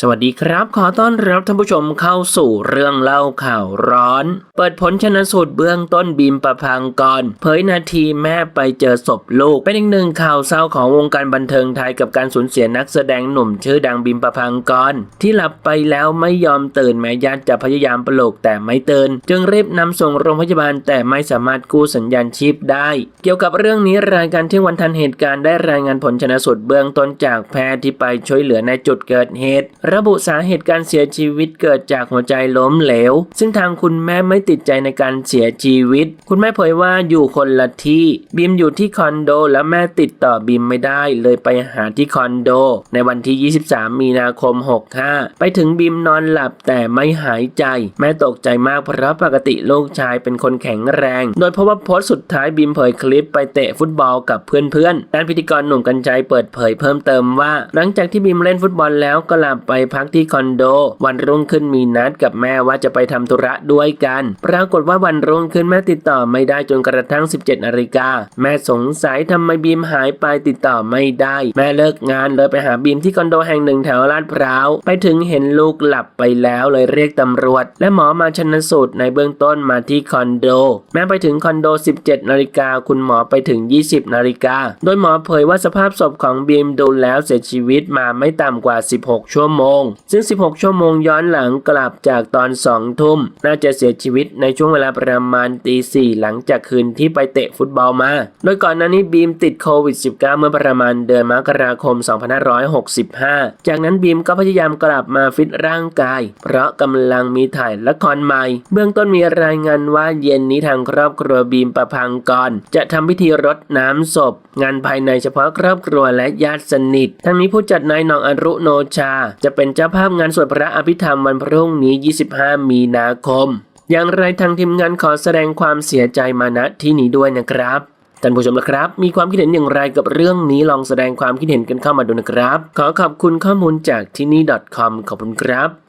สวัสดีครับ ขอต้อนรับท่านผู้ชมเข้าสู่เรื่องเล่าข่าวร้อน เปิดผลชนสูตรเบื้องต้นบีมประพังกรเผยนาทีแม่ไปเจอศพลูก เป็นอีกหนึ่งข่าวเศร้าของวงการบันเทิงไทยกับการสูญเสียนักแสดงหนุ่มชื่อดังบีมประพังกรที่หลับไปแล้วไม่ยอมตื่นแม้ญาติจะพยายามปลุกแต่ไม่ตื่นจึงรีบนำส่งโรงพยาบาลแต่ไม่สามารถกู้สัญญาณชีพได้ เกี่ยวกับเรื่องนี้รายการเที่ยงวันทันเหตุการณ์ได้รายงานผลชนสูตรเบื้องต้นจากแพทย์ที่ไปช่วยเหลือในจุดเกิดเหตุระบุสาเหตุการเสียชีวิตเกิดจากหัวใจล้มเหลว ซึ่งทางคุณแม่ไม่ติดใจในการเสียชีวิต คุณแม่เผยว่าอยู่คนละที่ บีมอยู่ที่คอนโด แล้วแม่ติดต่อบีมไม่ได้เลยไปหาที่คอนโด ในวันที่ 23 มีนาคม 65 ไปถึงบีมนอนหลับแต่ไม่หายใจ แม่ตกใจมากเพราะปกติลูกชายเป็นคนแข็งแรง โดยเพราะว่าโพสต์สุดท้ายบีมเผยคลิปไปเตะฟุตบอลกับเพื่อนๆด้านพิธีกรหนุ่มกัญชัยเปิดเผยเพิ่มเติมว่า หลังจากที่บีมเล่นฟุตบอลแล้วก็หลับไปไปพักที่คอนโด วันรุ่งขึ้นมีนัดกับแม่ว่าจะไปทำธุระด้วยกัน ปรากฏว่าวันรุ่งขึ้นแม่ติดต่อไม่ได้จนกระทั่ง 17นาฬิกาแม่สงสัยทำไมบีมหายไปติดต่อไม่ได้ แม่เลิกงานเลยไปหาบีมที่คอนโดแห่งหนึ่งแถวลาดพร้าวไปถึงเห็นลูกหลับไปแล้วเลยเรียกตำรวจ และหมอมาชนสูตรในเบื้องต้นมาที่คอนโด แม่ไปถึงคอนโด 17นาฬิกาคุณหมอไปถึง 20นาฬิกาโดยหมอเผยว่าสภาพศพของบีมดูแล้วเสียชีวิตมาไม่ต่ำกว่า 16 ชั่วโมงซึ่ง 16 ชั่วโมงย้อนหลังกลับจากตอน 2 ทุ่ม น่าจะเสียชีวิตในช่วงเวลาประมาณตีสี่หลังจากคืนที่ไปเตะฟุตบอลมา โดยก่อนหน้านี้บีมติดโควิด -19 เมื่อประมาณเดือนมกราคม 2565 จากนั้นบีมก็พยายามกลับมาฟิตร่างกาย เพราะกำลังมีถ่ายละครใหม่ เบื้องต้นมีรายงานว่าเย็นนี้ทางครอบครัวบีมประพังกรจะทำพิธีรดน้ำศพ งานภายในเฉพาะครอบครัวและญาติสนิท ทั้งนี้ผู้จัดนายนองอรุโนชาจะเป็นเจ้าภาพงานสวดพระอภิธรรมวันพรุ่งนี้ 25 มีนาคม อย่างไรทางทีมงานขอแสดงความเสียใจมาณที่นี้ด้วยนะครับท่านผู้ชมนะครับ มีความคิดเห็นอย่างไรกับเรื่องนี้ลองแสดงความคิดเห็นกันเข้ามาดูนะครับ ขอขอบคุณข้อมูลจากที่นี่ .com ขอบคุณครับ